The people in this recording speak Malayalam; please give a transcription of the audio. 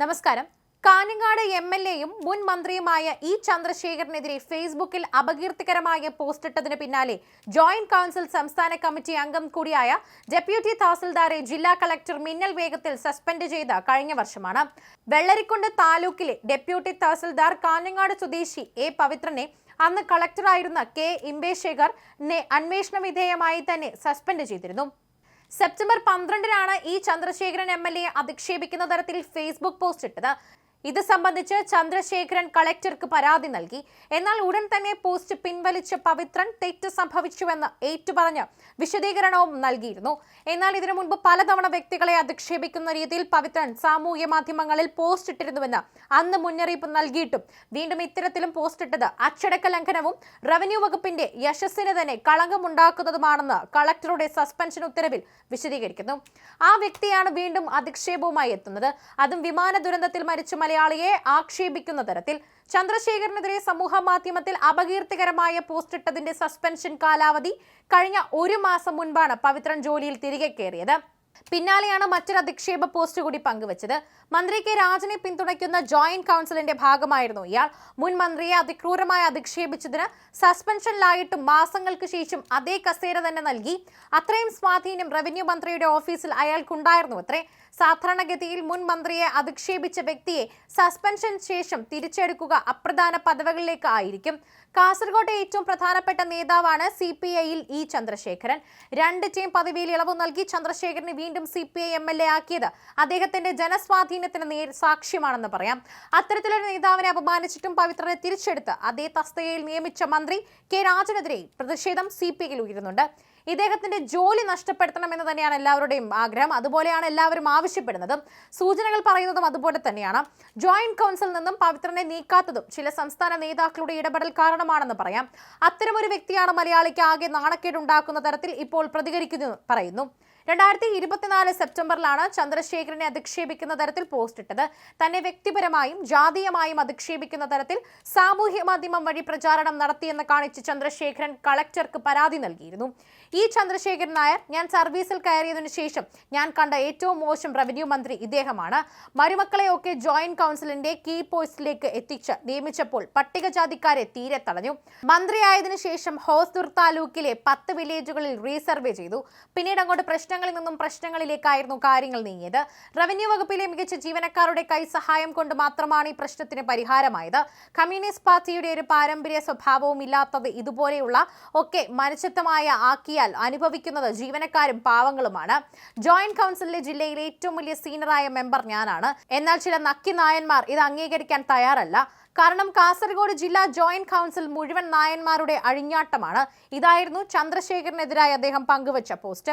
നമസ്കാരം. കാഞ്ഞങ്ങാട് എം എൽ എയും മുൻ മന്ത്രിയുമായ ഇ ചന്ദ്രശേഖരനെതിരെ ഫേസ്ബുക്കിൽ അപകീർത്തികരമായ പോസ്റ്റ് ഇട്ടതിന് പിന്നാലെ ജോയിന്റ് കൗൺസിൽ സംസ്ഥാന കമ്മിറ്റി അംഗം കൂടിയായ ഡെപ്യൂട്ടി തഹസിൽദാരെ ജില്ലാ കളക്ടർ മിന്നൽ വേഗത്തിൽ സസ്പെൻഡ് ചെയ്ത കഴിഞ്ഞ വർഷമാണ്. വെള്ളരിക്കുണ്ട് താലൂക്കിലെ ഡെപ്യൂട്ടി തഹസിൽദാർ കാഞ്ഞങ്ങാട് സ്വദേശി എ പവിത്രനെ അന്ന് കളക്ടറായിരുന്ന കെ ഇംബേശേഖർ അന്വേഷണ വിധേയമായി തന്നെ സസ്പെൻഡ് ചെയ്തിരുന്നു. സെപ്റ്റംബർ പന്ത്രണ്ടിനാണ് ഈ ചന്ദ്രശേഖരൻ എം എൽ എ അധിക്ഷേപിക്കുന്ന തരത്തിൽ ഫേസ്ബുക്ക് പോസ്റ്റ് ഇട്ടത്. ഇത് സംബന്ധിച്ച് ചന്ദ്രശേഖരൻ കളക്ടർക്ക് പരാതി നൽകി. എന്നാൽ ഉടൻ തന്നെ പോസ്റ്റ് പിൻവലിച്ച പവിത്രൻ തെറ്റ് സംഭവിച്ചുവെന്ന് ഏറ്റുപറഞ്ഞ് വിശദീകരണവും നൽകിയിരുന്നു. എന്നാൽ ഇതിനു മുൻപ് പലതവണ വ്യക്തികളെ അധിക്ഷേപിക്കുന്ന രീതിയിൽ പവിത്രൻ സാമൂഹ്യ മാധ്യമങ്ങളിൽ പോസ്റ്റ് ഇട്ടിരുന്നുവെന്ന് അന്ന് മുന്നറിയിപ്പ് നൽകിയിട്ടും വീണ്ടും ഇത്തരത്തിലും പോസ്റ്റ് ഇട്ടത് അച്ചടക്ക ലംഘനവും റവന്യൂ വകുപ്പിന്റെ യശസ്സിന് തന്നെ കളങ്കമുണ്ടാക്കുന്നതുമാണെന്ന് കളക്ടറുടെ സസ്പെൻഷൻ ഉത്തരവിൽ വിശദീകരിക്കുന്നു. ആ വ്യക്തിയാണ് വീണ്ടും അധിക്ഷേപവുമായി എത്തുന്നത്. അതും വിമാന ദുരന്തത്തിൽ മരിച്ച മലയാളിയെ ആക്ഷേപിക്കുന്ന തരത്തിൽ ചന്ദ്രശേഖരനെതിരെ സമൂഹ മാധ്യമത്തിൽ അപകീർത്തികരമായ പോസ്റ്റ് ഇട്ടതിന്റെ സസ്പെൻഷൻ കാലാവധി കഴിഞ്ഞ ഒരു മാസം മുൻപാണ് പവിത്രൻ ജോലിയിൽ തിരികെ കയറിയത്. പിന്നാലെയാണ് മറ്റൊരു അധിക്ഷേപ പോസ്റ്റ് കൂടി പങ്കുവച്ചത്. മന്ത്രി കെ രാജനെ പിന്തുണയ്ക്കുന്ന ജോയിന്റ് കൗൺസിലിന്റെ ഭാഗമായിരുന്നു ഇയാൾ. മുൻ മന്ത്രിയെ അതിക്രൂരമായി അധിക്ഷേപിച്ചതിന് സസ്പെൻഷനിലായിട്ടും മാസങ്ങൾക്ക് ശേഷം അതേ കസേര തന്നെ നൽകി. അത്രയും സ്വാധീനം റവന്യൂ മന്ത്രിയുടെ ഓഫീസിൽ അയാൾക്കുണ്ടായിരുന്നു അത്രേ. സാധാരണഗതിയിൽ മുൻ മന്ത്രിയെ അധിക്ഷേപിച്ച വ്യക്തിയെ സസ്പെൻഷൻ ശേഷം തിരിച്ചെടുക്കുക അപ്രധാന പദവികളിലേക്ക് ആയിരിക്കും. കാസർഗോട്ടെ ഏറ്റവും പ്രധാനപ്പെട്ട നേതാവാണ് സി പി ഐയിൽ ഇ ചന്ദ്രശേഖരൻ. രണ്ട് ടീം പദവിയിൽ ഇളവ് നൽകി ചന്ദ്രശേഖരന് വീണ്ടും C P I M L A ആക്കിയത്. അദ്ദേഹത്തിന്റെ ജനസ്വാധീനത്തിന് നേർ സാക്ഷ്യമാണെന്ന് പറയാം. അത്തരത്തിലൊരു നേതാവിനെ അപമാനിച്ചിട്ടും പവിത്രനെ തിരിച്ചെടുത്ത് അതേ തസ്തികയിൽ നിയമിച്ച മന്ത്രി കെ രാജനെതിരെ പ്രതിഷേധം സി പി ഐയിൽ ഉയരുന്നുണ്ട്. ഇദ്ദേഹത്തിന്റെ ജോലി നഷ്ടപ്പെടുത്തണമെന്ന് തന്നെയാണ് എല്ലാവരുടെയും ആഗ്രഹം. അതുപോലെയാണ് എല്ലാവരും ആവശ്യപ്പെടുന്നത്. സൂചനകൾ പറയുന്നതും അതുപോലെ തന്നെയാണ്. ജോയിന്റ് കൗൺസിൽ നിന്നും പവിത്രനെ നീക്കാത്തതും ചില സംസ്ഥാന നേതാക്കളുടെ ഇടപെടൽ കാരണമാണെന്ന് പറയാം. അത്തരമൊരു വ്യക്തിയാണ് മലയാളിക്ക് ആകെ നാണക്കേടുണ്ടാക്കുന്ന തരത്തിൽ ഇപ്പോൾ പ്രതികരിക്കുന്നു പറയുന്നു. രണ്ടായിരത്തി ഇരുപത്തിനാല് സെപ്റ്റംബറിലാണ് ചന്ദ്രശേഖരനെ അധിക്ഷേപിക്കുന്ന തരത്തിൽ പോസ്റ്റ് ഇട്ടത്. തന്നെ വ്യക്തിപരമായും ജാതീയമായും അധിക്ഷേപിക്കുന്ന തരത്തിൽ സാമൂഹ്യ മാധ്യമം വഴി പ്രചാരണം നടത്തിയെന്ന് കാണിച്ച് ചന്ദ്രശേഖരൻ കളക്ടർക്ക് പരാതി നൽകിയിരുന്നു. ഈ ചന്ദ്രശേഖരൻ നായർ ഞാൻ സർവീസിൽ കയറിയതിനു ശേഷം ഞാൻ കണ്ട ഏറ്റവും മോശം റവന്യൂ മന്ത്രി ഇദ്ദേഹമാണ്. മരുമക്കളെയൊക്കെ ജോയിന്റ് കൗൺസിലിന്റെ കീ പോസ്റ്റിലേക്ക് എത്തിച്ച് നിയമിച്ചപ്പോൾ പട്ടികജാതിക്കാരെ തീരെ തടഞ്ഞു. മന്ത്രിയായതിനു ശേഷം ഹോസ്ദുർ താലൂക്കിലെ പത്ത് വില്ലേജുകളിൽ റീസർവേ ചെയ്തു. പിന്നീട് അങ്ങോട്ട് പ്രശ്നങ്ങളിൽ നിന്നും പ്രശ്നങ്ങളിലേക്കായിരുന്നു കാര്യങ്ങൾ നീങ്ങിയത്. റവന്യൂ വകുപ്പിലെ മികച്ച ജീവനക്കാരുടെ കൈസഹായം കൊണ്ട് മാത്രമാണ് ഈ പ്രശ്നത്തിന് പരിഹാരമായത്. കമ്മ്യൂണിസ്റ്റ് പാർട്ടിയുടെ ഒരു പാരമ്പര്യ സ്വഭാവവും ഇല്ലാത്തത് ഇതുപോലെയുള്ള ഒക്കെ മനുഷ്യത്വമായ ആക്കിയാൽ അനുഭവിക്കുന്നത് ജീവനക്കാരും പാവങ്ങളുമാണ്. ജോയിന്റ് കൗൺസിലിലെ ജില്ലയിലെ ഏറ്റവും വലിയ സീനിയറായ മെമ്പർ ഞാനാണ്. എന്നാൽ ചില നക്കി നായന്മാർ ഇത് അംഗീകരിക്കാൻ തയ്യാറല്ല. കാരണം കാസർഗോഡ് ജില്ലാ ജോയിന്റ് കൗൺസിൽ മുഴുവൻ നായന്മാരുടെ അഴിഞ്ഞാട്ടമാണ്. ഇതായിരുന്നു ചന്ദ്രശേഖരനെതിരായി അദ്ദേഹം പങ്കുവച്ച പോസ്റ്റ്.